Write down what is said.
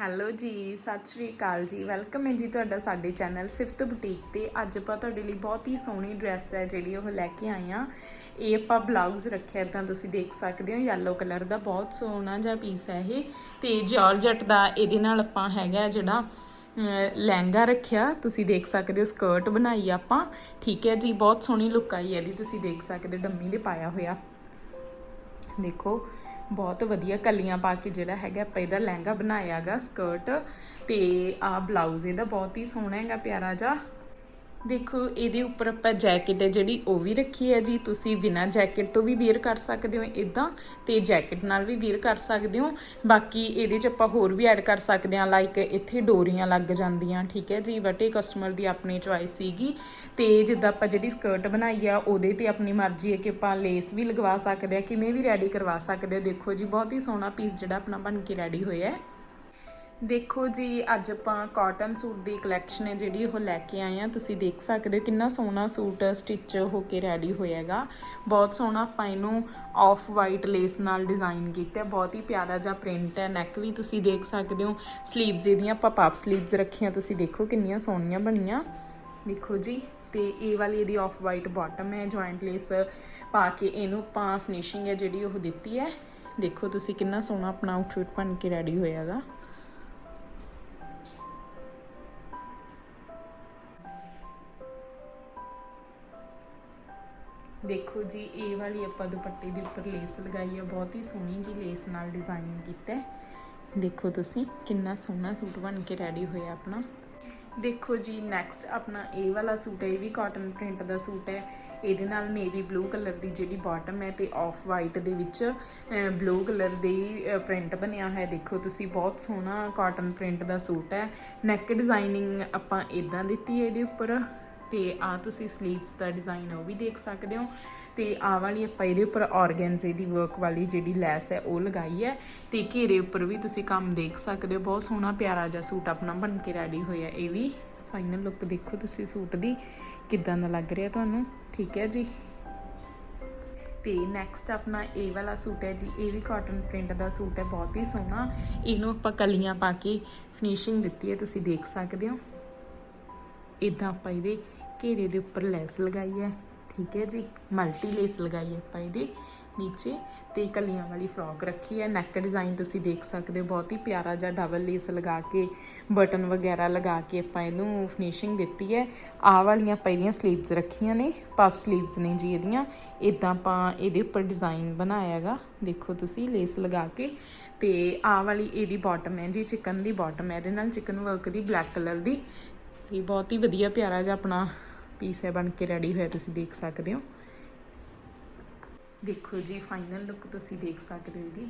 Hello ਜੀ, ਸਤਿ ਸ਼੍ਰੀ ਅਕਾਲ ਜੀ। ਵੈਲਕਮ ਹੈ ਜੀ ਤੁਹਾਡਾ ਸਾਡੇ ਚੈਨਲ ਸਿਫਤ ਬੁਟੀਕ ਤੇ। ਅੱਜ ਆਪਾਂ ਤੁਹਾਡੇ ਲਈ ਬਹੁਤ ਹੀ ਸੋਹਣੀ ਡਰੈਸ ਹੈ ਜਿਹੜੀ ਉਹ ਲੈ ਕੇ ਆਏ ਆ ਇਹ ਆਪਾਂ ਬਲਾਊਜ਼ ਰੱਖਿਆ ਤਾਂ ਤੁਸੀਂ ਦੇਖ ਸਕਦੇ ਹੋ। ਯੈਲੋ ਕਲਰ ਦਾ ਬਹੁਤ ਸੋਹਣਾ ਜਿਹਾ ਪੀਸ ਹੈ ਇਹ। ਤੇ ਜਾਰਜਟ ਦਾ ਇਹਦੇ ਨਾਲ ਆਪਾਂ ਹੈਗਾ ਜਿਹੜਾ ਲਹਿੰਗਾ ਰੱਖਿਆ। ਤੁਸੀਂ ਦੇਖ ਸਕਦੇ ਹੋ ਸਕਰਟ ਬਣਾਈ ਆਪਾਂ। ਠੀਕ ਹੈ ਜੀ, ਬਹੁਤ ਸੋਹਣੀ ਲੁੱਕ ਆਈ ਇਹਦੀ। ਤੁਸੀਂ ਦੇਖ ਸਕਦੇ ਹੋ, ਡੰਮੀ ਦੇ ਪਾਇਆ ਹੋਇਆ। ਦੇਖੋ ਬਹੁਤ ਵਧੀਆ ਕਲੀਆਂ ਪਾ ਕੇ ਜਿਹੜਾ ਹੈਗਾ, ਆਪਾਂ ਇਹਦਾ ਲਹਿੰਗਾ ਬਣਾਇਆਗਾ ਸਕਰਟ ਤੇ ਆ ਬਲਾਊਜ਼ ਇਹਦਾ ਬਹੁਤ ਹੀ ਸੋਹਣਾ ਹੈਗਾ, ਪਿਆਰਾ ਜਿਹਾ। ਦੇਖੋ, ਇਹਦੇ ਉੱਪਰ ਆਪਾਂ ਜੈਕਟ ਹੈ ਜਿਹੜੀ, ਉਹ ਵੀ ਰੱਖੀ ਹੈ ਜੀ। ਤੁਸੀਂ ਬਿਨਾ ਜੈਕਟ ਤੋਂ ਵੀ ਵੇਅਰ ਕਰ ਸਕਦੇ ਹੋ ਇਦਾਂ ਤੇ ਜੈਕਟ ਨਾਲ ਵੀ ਵੇਅਰ ਕਰ ਸਕਦੇ ਹੋ। ਬਾਕੀ ਇਹਦੇ 'ਚ ਆਪਾਂ ਹੋਰ ਵੀ ਐਡ ਕਰ ਸਕਦੇ ਹਾਂ ਲਾਈਕ ਇੱਥੇ ਡੋਰੀਆਂ ਲੱਗ ਜਾਂਦੀਆਂ, ਠੀਕ ਹੈ ਜੀ। ਬਟ ਇਹ ਕਸਟਮਰ ਦੀ ਆਪਣੀ ਚੁਆਇਸ ਸੀਗੀ। ਤੇ ਜਿੱਦਾਂ ਆਪਾਂ ਜਿਹੜੀ ਸਕਰਟ ਬਣਾਈ ਆ, ਉਹਦੇ ਤੇ ਆਪਣੀ ਮਰਜ਼ੀ ਹੈ ਕਿ ਆਪਾਂ ਲੇਸ ਵੀ ਲਗਵਾ ਸਕਦੇ ਆ ਕਿਵੇਂ ਵੀ ਰੈਡੀ ਕਰਵਾ ਸਕਦੇ ਆ ਦੇਖੋ ਜੀ, ਬਹੁਤ ਹੀ ਸੋਹਣਾ ਪੀਸ ਜਿਹੜਾ ਆਪਣਾ ਬਣ ਕੇ ਰੈਡੀ ਹੋਇਆ ਹੈ। ਦੇਖੋ ਜੀ, ਅੱਜ ਆਪਾਂ ਕਾਟਨ ਸੂਟ ਦੀ ਕਲੈਕਸ਼ਨ ਹੈ ਜਿਹੜੀ ਉਹ ਲੈ ਕੇ ਆਏ ਆ ਤੁਸੀਂ ਦੇਖ ਸਕਦੇ ਹੋ ਕਿੰਨਾ ਸੋਹਣਾ ਸੂਟ ਸਟਿਚ ਹੋ ਕੇ ਰੈਡੀ ਹੋਇਆਗਾ। ਬਹੁਤ ਸੋਹਣਾ ਆਪਾਂ ਇਹਨੂੰ ਆਫ ਵਾਈਟ ਲੇਸ ਨਾਲ ਡਿਜ਼ਾਈਨ ਕੀਤਾ ਬਹੁਤ ਹੀ ਪਿਆਰਾ ਜਿਹਾ ਪ੍ਰਿੰਟ ਹੈ। ਨੈਕ ਵੀ ਤੁਸੀਂ ਦੇਖ ਸਕਦੇ ਹੋ। ਸਲੀਵਸ ਇਹਦੀਆਂ ਆਪਾਂ ਪਾਪ ਸਲੀਵਸ ਰੱਖੀਆਂ। ਤੁਸੀਂ ਦੇਖੋ ਕਿੰਨੀਆਂ ਸੋਹਣੀਆਂ ਬਣੀਆਂ। ਦੇਖੋ ਜੀ, ਤੇ ਇਹ ਵਾਲੀ ਇਹਦੀ ਆਫ ਵਾਈਟ ਬਾਟਮ ਹੈ। ਜੁਆਇੰਟ ਲੇਸ ਪਾ ਕੇ ਇਹਨੂੰ ਆਪਾਂ ਫਿਨਿਸ਼ਿੰਗ ਹੈ ਜਿਹੜੀ ਉਹ ਦਿੱਤੀ ਹੈ। ਦੇਖੋ ਤੁਸੀਂ ਕਿੰਨਾ ਸੋਹਣਾ ਆਪਣਾ ਆਊਟਫਿਟ ਬਣ ਕੇ ਰੈਡੀ ਹੋਇਆਗਾ। ਦੇਖੋ ਜੀ, ਇਹ ਵਾਲੀ ਆਪਾਂ ਦੁਪੱਟੇ ਦੇ ਉੱਪਰ ਲੇਸ ਲਗਾਈ ਹੈ ਬਹੁਤ ਹੀ ਸੋਹਣੀ ਜੀ ਲੇਸ ਨਾਲ ਡਿਜ਼ਾਈਨ ਕੀਤਾ ਦੇਖੋ ਤੁਸੀਂ, ਕਿੰਨਾ ਸੋਹਣਾ ਸੂਟ ਬਣ ਕੇ ਰੈਡੀ ਹੋਇਆ ਆਪਣਾ। ਦੇਖੋ ਜੀ ਨੈਕਸਟ ਆਪਣਾ ਇਹ ਵਾਲਾ ਸੂਟ ਹੈ, ਇਹ ਵੀ ਕਾਟਨ ਪ੍ਰਿੰਟ ਦਾ ਸੂਟ ਹੈ। ਇਹਦੇ ਨਾਲ ਨੇਵੀ ਬਲੂ ਕਲਰ ਦੀ ਜਿਹੜੀ ਬਾਟਮ ਹੈ ਤੇ ਆਫ ਵਾਈਟ ਦੇ ਵਿੱਚ ਬਲੂ ਕਲਰ ਦੇ ਪ੍ਰਿੰਟ ਬਣਿਆ ਹੋਇਆ। ਦੇਖੋ ਤੁਸੀਂ, ਬਹੁਤ ਸੋਹਣਾ ਕਾਟਨ ਪ੍ਰਿੰਟ ਦਾ ਸੂਟ ਹੈ। ਨੈਕ ਡਿਜ਼ਾਈਨਿੰਗ ਆਪਾਂ ਇਦਾਂ ਦਿੱਤੀ ਹੈ ਇਹਦੇ ਉੱਪਰ। ਤੇ ਆ ਤੁਸੀਂ ਸਲੀਵਸ ਦਾ ਡਿਜ਼ਾਈਨ ਉਹ ਵੀ ਦੇਖ ਸਕਦੇ ਹੋ। ਤੇ ਆ ਵਾਲੀ ਆਪਾਂ ਇਹਦੇ ਉੱਪਰ ਆਰਗੈਂਜ਼ੇ ਦੀ ਵਰਕ ਵਾਲੀ ਜਿਹੜੀ ਲੈਸ ਹੈ, ਉਹ ਲਗਾਈ ਹੈ। ਤੇ ਘੇਰੇ ਉੱਪਰ ਵੀ ਤੁਸੀਂ ਕੰਮ ਦੇਖ ਸਕਦੇ ਹੋ। ਬਹੁਤ ਸੋਹਣਾ ਪਿਆਰਾ ਜਿਹਾ ਸੂਟ ਆਪਣਾ ਬਣ ਕੇ ਰੈਡੀ ਹੋਇਆ। ਇਹ ਵੀ ਫਾਈਨਲ ਲੁੱਕ ਦੇਖੋ ਤੁਸੀਂ ਸੂਟ ਦੀ, ਕਿੱਦਾਂ ਦਾ ਲੱਗ ਰਿਹਾ ਤੁਹਾਨੂੰ? ਠੀਕ ਹੈ ਜੀ? ਤੇ ਨੈਕਸਟ ਆਪਣਾ ਇਹ ਵਾਲਾ ਸੂਟ ਹੈ ਜੀ। ਇਹ ਵੀ ਕਾਟਨ ਪ੍ਰਿੰਟ ਦਾ ਸੂਟ ਹੈ। ਬਹੁਤ ਹੀ ਸੋਹਣਾ। ਇਹਨੂੰ ਆਪਾਂ ਕਲੀਆਂ ਪਾ ਕੇ ਫਿਨਿਸ਼ਿੰਗ ਦਿੱਤੀ ਹੈ। ਤੁਸੀਂ ਦੇਖ ਸਕਦੇ ਹੋ। ਇਦਾਂ ਆਪਾਂ ਇਹਦੇ ਘੇਰੇ ਦੇ ਉੱਪਰ ਲੈਸ ਲਗਾਈ ਹੈ, ਠੀਕ ਹੈ ਜੀ? ਮਲਟੀ ਲੇਸ ਲਗਾਈ ਹੈ ਆਪਾਂ ਇਹਦੇ, ਨੀਚੇ, ਤੇ ਕਲੀਆਂ ਵਾਲੀ ਫਰੋਕ ਰੱਖੀ ਹੈ। ਨੈਕ ਡਿਜ਼ਾਈਨ ਤੁਸੀਂ ਦੇਖ ਸਕਦੇ ਹੋ, ਬਹੁਤ ਹੀ ਪਿਆਰਾ ਜਿਹਾ ਡਬਲ ਲੇਸ ਲਗਾ ਕੇ, ਬਟਨ ਵਗੈਰਾ ਲਗਾ ਕੇ ਆਪਾਂ ਇਹਨੂੰ ਫਿਨਿਸ਼ਿੰਗ ਦਿੱਤੀ ਹੈ। ਆਹ ਵਾਲੀਆਂ ਆਪਾਂ ਇਹਦੀਆਂ ਸਲੀਵਸ ਰੱਖੀਆਂ ਨੇ ਪਫ ਸਲੀਵਸ ਨੇ ਜੀ ਇਹਦੀਆਂ। ਇਦਾਂ ਆਪਾਂ ਇਹਦੇ ਉੱਪਰ ਡਿਜ਼ਾਈਨ ਬਣਾਇਆਗਾ ਦੇਖੋ ਤੁਸੀਂ ਲੇਸ ਲਗਾ ਕੇ। ਤੇ ਆਹ ਵਾਲੀ ਇਹਦੀ ਬਾਟਮ ਹੈ ਜੀ ਚਿਕਨ ਦੀ ਬਾਟਮ ਹੈ। ਇਹਦੇ ਨਾਲ ਚਿਕਨ ਵਰਕ ਦੀ ਬਲੈਕ ਕਲਰ ਦੀ। ਤੇ ਬਹੁਤ ਹੀ ਵਧੀਆ ਪਿਆਰਾ ਜਿਹਾ ਆਪਣਾ ਪੀਸ ਹੈ, ਬਣ ਕੇ ਰੈਡੀ ਹੋਇਆ, ਤੁਸੀਂ ਦੇਖ ਸਕਦੇ ਹੋ। ਦੇਖੋ ਜੀ ਫਾਈਨਲ ਲੁੱਕ ਤੁਸੀਂ ਦੇਖ ਸਕਦੇ ਹੋ ਇਹਦੀ।